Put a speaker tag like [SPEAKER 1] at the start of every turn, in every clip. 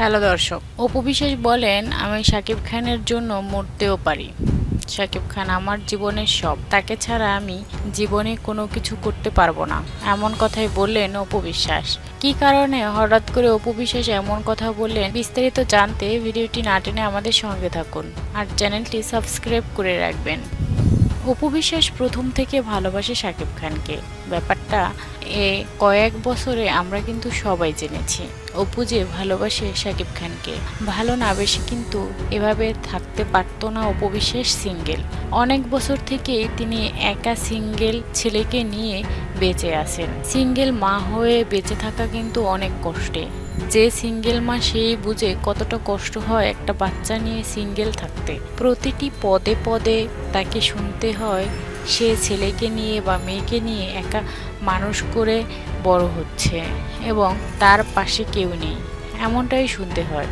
[SPEAKER 1] Hello দর্শক, অপু বিশ্বাস বলেন, আমি শাকিব খানের জন্য মরতেও পারি। শাকিব খান আমার জীবনের সব, তাকে ছাড়া আমি জীবনে কোনো কিছু করতে পারব না, এমন কথাই বললেন অপু বিশ্বাস। কি কারণে? হঠাৎ করে অপু বিশ্বাস এমন কথা বললেন, বিস্তারিত জানতে ভিডিওটি না টেনে আমাদের সঙ্গে থাকুন, আর চ্যানেলটি সাবস্ক্রাইব করে রাখবেন। অপু বিশ্বাস প্রথম থেকে ভালোবাসে শাকিব খানকে। ব্যাপারটা এ কয়েক বছরে আমরা কিন্তু সবাই জেনেছি। অপু যে ভালোবাসে শাকিব খানকে, ভালো না বেশি কিন্তু এভাবে থাকতে পারত না অপু বিশ্বাস সিঙ্গেল। অনেক বছর থেকেই তিনি একা সিঙ্গেল ছেলেকে নিয়ে বেঁচে আছেন। সিঙ্গেল মা হয়ে বেঁচে থাকা কিন্তু অনেক কষ্টে। যে সিঙ্গেল মা সেই বুঝে কতটা কষ্ট হয় একটা বাচ্চা নিয়ে সিঙ্গেল থাকতে। প্রতিটি পদে পদে তাকে শুনতে হয়, সে ছেলেকে নিয়ে বা মেয়েকে নিয়ে একা মানুষ করে বড় হচ্ছে এবং তার পাশে কেউ নেই। এমনটাই শুনতে হয়।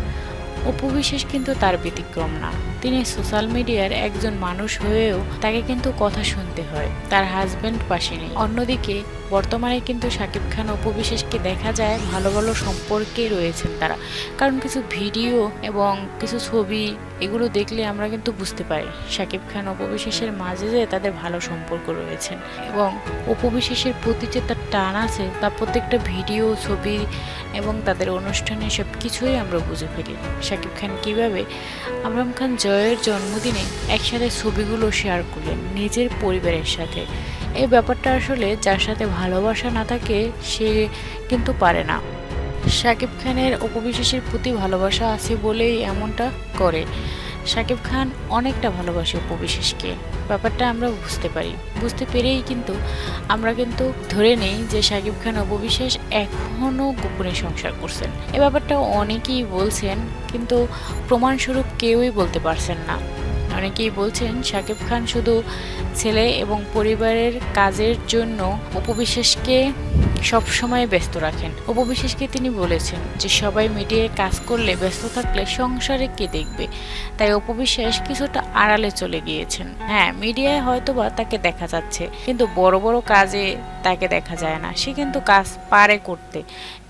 [SPEAKER 1] অপু বিশ্বাস কিন্তু তার ব্যতিক্রম না। তিনি সোশ্যাল মিডিয়ার একজন মানুষ হয়েও তাকে কিন্তু কথা শুনতে হয়। তার হাজব্যান্ড পাশে নেই। অন্যদিকে, বর্তমানে কিন্তু শাকিব খান অপু বিশ্বাসকে দেখা যায় ভালো ভালো সম্পর্কে রয়েছেন তারা। কারণ কিছু ভিডিও এবং কিছু ছবি এগুলো দেখলে আমরা কিন্তু বুঝতে পারি শাকিব খান অপু বিশ্বাসের মাঝে যে তাদের ভালো সম্পর্ক রয়েছেন। এবং অপু বিশ্বাসের প্রতি যে তার টান আছে তার প্রত্যেকটা ভিডিও, ছবি এবং তাদের অনুষ্ঠানে সব কিছুই আমরা বুঝে ফেলি। শাকিব খান কীভাবে আমরাম খান জয়ের জন্মদিনে একসাথে ছবিগুলো শেয়ার করলেন নিজের পরিবারের সাথে? এই ব্যাপারটা আসলে যার সাথে ভালোবাসা না থাকে, সে কিন্তু পারে না। শাকিব খানের উপবিশেষের প্রতি ভালোবাসা আছে বলেই এমনটা করে। শাকিব খান অনেকটা ভালোবাসে উপবিশেষকে ব্যাপারটা আমরা বুঝতে পারি। বুঝতে পেরেই কিন্তু আমরা কিন্তু ধরে নেই যে শাকিব খান উপবিশেষ এখনও গোপনে সংসার করছেন। এ ব্যাপারটা অনেকেই বলছেন, কিন্তু প্রমাণস্বরূপ কেউই বলতে পারছেন না। অনেকেই বলছেন, শাকিব খান শুধু ছেলে এবং পরিবারের কাজের জন্য উপবিশ্বাসকে সবসময় ব্যস্ত রাখেন। উপবিশেষকে তিনি বলেছেন যে, সবাই মিডিয়ায় কাজ করলে, ব্যস্ত থাকলে সংসারে কে দেখবে? তাই উপবিশ্বাস কিছুটা আড়ালে চলে গিয়েছেন। হ্যাঁ মিডিয়ায় হয়তোবা তাকে দেখা যাচ্ছে, কিন্তু বড় বড় কাজে তাকে দেখা যায় না। সে কিন্তু কাজ পারে করতে,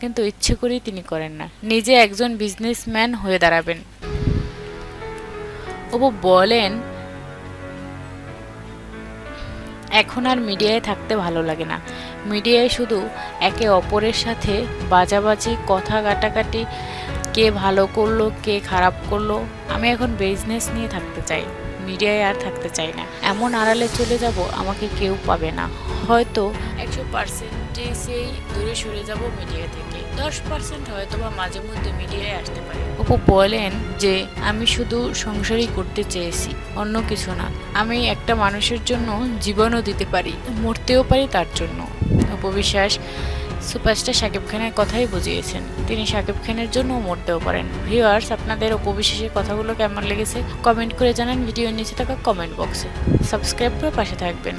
[SPEAKER 1] কিন্তু ইচ্ছে করেই তিনি করেন না। নিজে একজন বিজনেসম্যান হয়ে দাঁড়াবেন। অপু বলেন, এখন আর মিডিয়ায় থাকতে ভালো লাগে না। মিডিয়ায় শুধু একে অপরের সাথে বাজাবাজি, কথা কাটাকাটি, কে ভালো করল, কে খারাপ করল, আমি এখন বিজনেস নিয়ে থাকতে চাই। মিডিয়ায় আর থাকতে চাই না। এমন আড়ালে চলে যাব, আমাকে কেউ পাবে না। হয়তো একশো পার্সেন্টেজেই দূরে সরে যাব মিডিয়া থেকে। দশ পার্সেন্ট হয়তো বা মাঝে মধ্যে মিডিয়ায় আসতে পারে। অপু বলেন যে, আমি শুধু সংসারই করতে চেয়েছি, অন্য কিছু না। আমি একটা মানুষের জন্য জীবনও দিতে পারি, মরতেও পারি তার জন্য। অপবিশ্বাস সুপারস্টার শাকিব খানের কথাই বুঝিয়েছেন। তিনি শাকিব খানের জন্য মরতেও পারেন ভিউয়ার্স আপনাদের উপবিশেষের কথাগুলো কেমন লেগেছে? কমেন্ট করে জানান। ভিডিও নিচে থাকা কমেন্ট বক্সে সাবস্ক্রাইব করে পাশে থাকবেন।